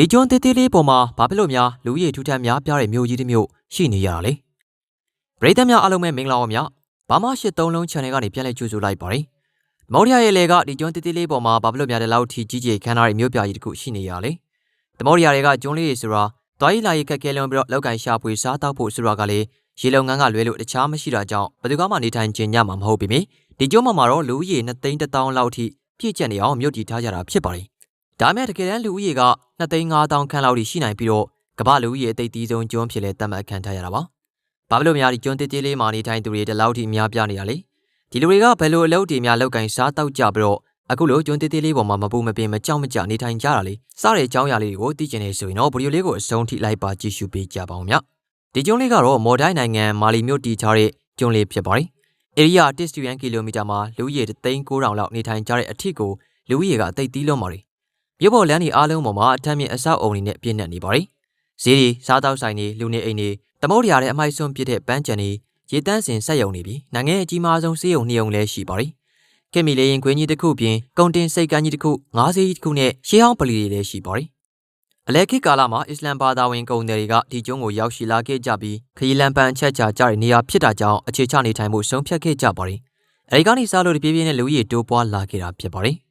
ဒီကျွန်းသေးသေးလေးပေါ်မှာဘာဖြစ်လို့များလူကြီးထူထပ်များပြားတဲ့မြို့ကြီးတစ်မြို့ရှိနေရတာလဲပရိသတ်များအားလုံးပဲမင်္ဂလာပါများဘာမှရှစ်သုံးလုံး channel ကနေပြန်လည်ကြိုဆိုလိုက်ပါတယ်မော်ရီယာရဲ့လေကဒီကျွန်းသေးသေးလေးပေါ်မှာဘာဖြစ်လို့များတဲ့လောက်ထီကြီးကြီးခန်းထားတဲ့မြို့ပြကြီးတစ်ခုရှိနေရလဲတမော်ရီယာတွေကကျွန်းလေးတွေဆိုတာသွားရီလာရီခက်ခဲလွန်ပြီးတော့လောက်ကန်ရှာဖွေစားတောက်ဖို့ဆိုတာကလည်းရေလုံငန်းကလွဲလို့တခြားမရှိတာကြောင့်ဘယ်သူမှနေထိုင်ကျင်ကြမှာမဟုတ်ပေမယ့်ဒီကျွန်းမှာတော့လူကြီး2သိန်း1000လောက်ထိပြည့်ကျက်နေအောင်မြို့တည်ထားကြတာဖြစ်ပါတယ် ဒါမဲ့တကယ်တမ်းလူဦးရေက2သိန်း5000ခန့်လောက်ထိရှိနိုင်ပြီးတော့ကမ္ဘာလူဦးရေအသိအသီးဆုံးကျွန်းဖြစ်လဲသတ်မှတ်ခံထားရတာပါ။ဘာဖြစ်လို့များဒီကျွန်းတေးသေးလေးမှာနေထိုင်သူတွေတလောက်ထိများပြားနေရလဲ။ဒီလူတွေကဘယ်လိုအလုပ်တွေများလောက်ကင်စားတောက်ကြပြီးတော့အခုလိုကျွန်းတေးသေးလေးပေါ်မှာမပူမပင်မကြောက်မကြနေထိုင်ကြတာလေ။စားတဲ့အကြောင်းအရာလေးတွေကိုသိကျင်နေဆိုရင်တော့ဗီဒီယိုလေးကိုအဆုံးထိလိုက်ပါကြည့်ရှုပေးကြပါဦးမြ။ဒီကျွန်းလေးကတော့မော်ဒိုင်းနိုင်ငံမာလီမြို့တည်ထားတဲ့ကျွန်းလေးဖြစ်ပါတယ်။ဧရိယာ1စတူယန်ကီလိုမီတာမှာလူဦးရေ3,900လောက်နေထိုင်ကြတဲ့အထက်ကိုလူဦးရေကအသိသီးလုံးပါတယ် မြို့ပေါ်လမ်းတွေအားလုံးပေါ်မှာအထက်မြင့်အဆောက်အုံတွေနဲ့ပြည့်နှက်နေပါတယ်။ဈေးတွေစားတောက်ဆိုင်တွေလူနေအိမ်တွေသမုဒ္ဒရာထဲအမိုက်ဆွန့်ပစ်တဲ့ပန်းချံတွေရေတန်းစင်ဆက်ယုံနေပြီးနိုင်ငံရဲ့အကြီးမားဆုံးစေးရုံနှစ်ရုံလည်းရှိပါတယ်။ခင်မီလေးရင်ခွင်းကြီးတစ်ခုပြင်ကုန်တင်စိတ်ကမ်းကြီးတစ်ခုငါးဈေးကြီးတစ်ခုနဲ့ရှေးဟောင်းပလီတွေလည်းရှိပါတယ်။အလဲခေတ်ကာလမှာအစ္စလမ်ဘာသာဝင်ကုန်တွေကဒီကျွန်းကိုရောက်ရှိလာခဲ့ကြပြီးခရီးလမ်းပန်းအချက်ချာကြတဲ့နေရာဖြစ်တာကြောင့်အခြေချနေထိုင်မှုဆုံးဖြတ်ခဲ့ကြပါတယ်။အဲဒီကနေစားလို့တပြေးပြေးနဲ့လူကြီးတိုးပွားလာခဲ့တာဖြစ်ပါတယ်။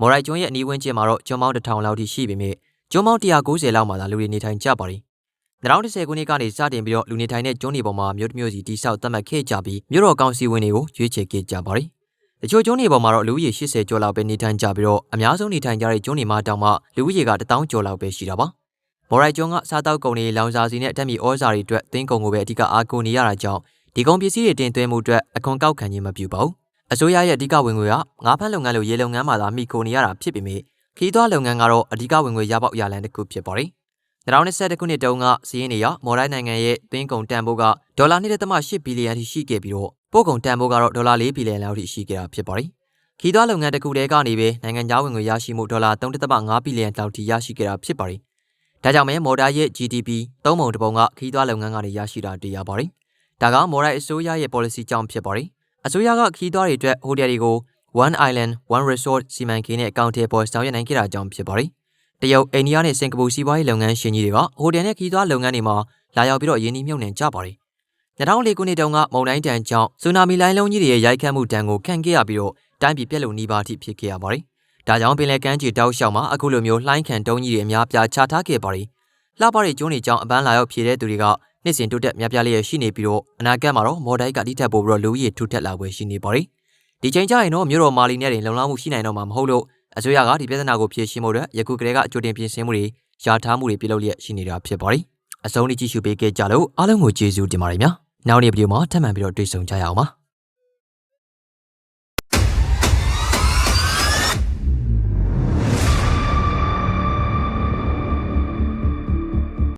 မော်ရိုက်ကျွန်းရဲ့အနီးဝန်းကျင်မှာတော့ကျွန်းပေါင်းတစ်ထောင်လောက်ထိရှိပေမဲ့ကျွန်းပေါင်း190လောက်မှသာလူတွေနေထိုင်ကြပါတယ်။2010ခုနှစ်ကနေစတင်ပြီးတော့လူနေထိုင်တဲ့ကျွန်းတွေပေါ်မှာမြို့တစ်မြို့စီတိစောက်သတ်မှတ်ခဲ့ကြပြီးမြို့တော်ကောင်စီဝင်တွေကိုရွေးချယ်ခဲ့ကြပါတယ်။တချို့ကျွန်းတွေပေါ်မှာတော့လူဦးရေ80ကျော်လောက်ပဲနေထိုင်ကြပြီးတော့အများဆုံးနေထိုင်ကြတဲ့ကျွန်းတွေမှာတောင်မှလူဦးရေက1000ကျော်လောက်ပဲရှိတာပါ။မော်ရိုက်ကျွန်းကစားတောက်ကုန်တွေလောင်စာစီနဲ့အတက်မီဩဇာတွေအတွက်သင်းကုန်ကိုပဲအဓိကအားကိုးနေရတာကြောင့်ဒီကုန်ပစ္စည်းတွေတင်သွင်းမှုအတွက်အခွန်ကောက်ခံခြင်းမပြုပါဘူး အစိုးရရဲ့အဓိကဝင်ငွေကငါးဖမ်းလုပ်ငန်းလိုရေလုပ်ငန်းမှာသာမှီခိုနေရတာဖြစ်ပေမဲ့ခီးသွွားလုပ်ငန်းကတော့အဓိကဝင်ငွေရပေါက်ရလန်တစ်ခုဖြစ်ပါတယ်။2021ခုနှစ်တုန်းကစီးရင်တွေရမော်ဒိုင်းနိုင်ငံရဲ့သွင်းကုန်တန်ဖိုးကဒေါ်လာ1.8ဘီလီယံထိရှိခဲ့ပြီးတော့ပို့ကုန်တန်ဖိုးကတော့ဒေါ်လာ4ဘီလီယံလောက်ထိရှိခဲ့တာဖြစ်ပါတယ်။ခီးသွွားလုပ်ငန်းတစ်ခုတည်းကနေပဲနိုင်ငံခြားဝင်ငွေရရှိမှုဒေါ်လာ3.5ဘီလီယံလောက်ထိရရှိခဲ့တာဖြစ်ပါတယ်။ဒါကြောင့်မဲမော်ဒါရဲ့ GDP သုံးပုံတစ်ပုံကခီးသွွားလုပ်ငန်းကနေရရှိတာတွေ့ရပါတယ်။ဒါကမော်ဒိုင်းအစိုးရရဲ့ policy ကြောင့်ဖြစ်ပါတယ်။ အစိုးရကခီးသွွားတွေအတွက်ဟိုတယ်တွေကို One Island One Resort စီမံကိန်းနဲ့အကောင့်ထဲပေါ်ဆောင်ရွက်နိုင်ခဲ့တာကြောင့်ဖြစ်ပါတယ်။တရုတ်အိန္ဒိယနဲ့စင်ကာပူစီးပွားရေးလုပ်ငန်းရှင်ကြီးတွေကဟိုတယ်နဲ့ခီးသွွားလုပ်ငန်းတွေမှာလာရောက်ပြီးတော့ရင်းနှီးမြှုပ်နှံကြပါတယ်။2004ခုနှစ်တုန်းကမုန်တိုင်းတန်ကြောင့်ဆူနာမီလိုင်းလုံးကြီးတွေရဲ့ရိုက်ခတ်မှုတန်ကိုခံခဲ့ရပြီးတော့တိုင်းပြည်ပြက်လုံနှီးပါးထိဖြစ်ခဲ့ရပါတယ်။ဒါကြောင့်ပင်လယ်ကမ်းခြေတောက်လျှောက်မှာအခုလိုမျိုးလှိုင်းခံတုံးကြီးတွေအများပြားချထားခဲ့ပါတယ်။လှပတဲ့ကျွန်းတွေကြောင့်အပန်းလာရောက်ဖြည့်တဲ့သူတွေက နှစ်စဉ်တိုးတက်များပြားလျက်ရှိနေပြီးတော့အနာဂတ်မှာတော့မော်ဒိုက်ကတိထက်ပိုပြီးတော့လူကြီးထူထက်လာပွဲရှိနေပါတယ်။ဒီချိန်ကျရင်တော့မြို့တော်မာလီနဲ့တင်လုံလောက်မှုရှိနိုင်တော့မှာမဟုတ်လို့အစိုးရကဒီပြဿနာကိုဖြေရှင်းဖို့အတွက်ယခုကတည်းကအကြိုတင်ပြင်ဆင်မှုတွေယာထားမှုတွေပြုလုပ်လျက်ရှိနေတာဖြစ်ပါတယ်။အဆုံးထိကြည့်ရှုပေးခဲ့ကြလို့အားလုံးကိုကျေးဇူးတင်ပါတယ်ဗျာ။နောက်နေ့ဗီဒီယိုမှာထပ်မံပြီးတော့တွေ့ဆုံကြရအောင်ပါ။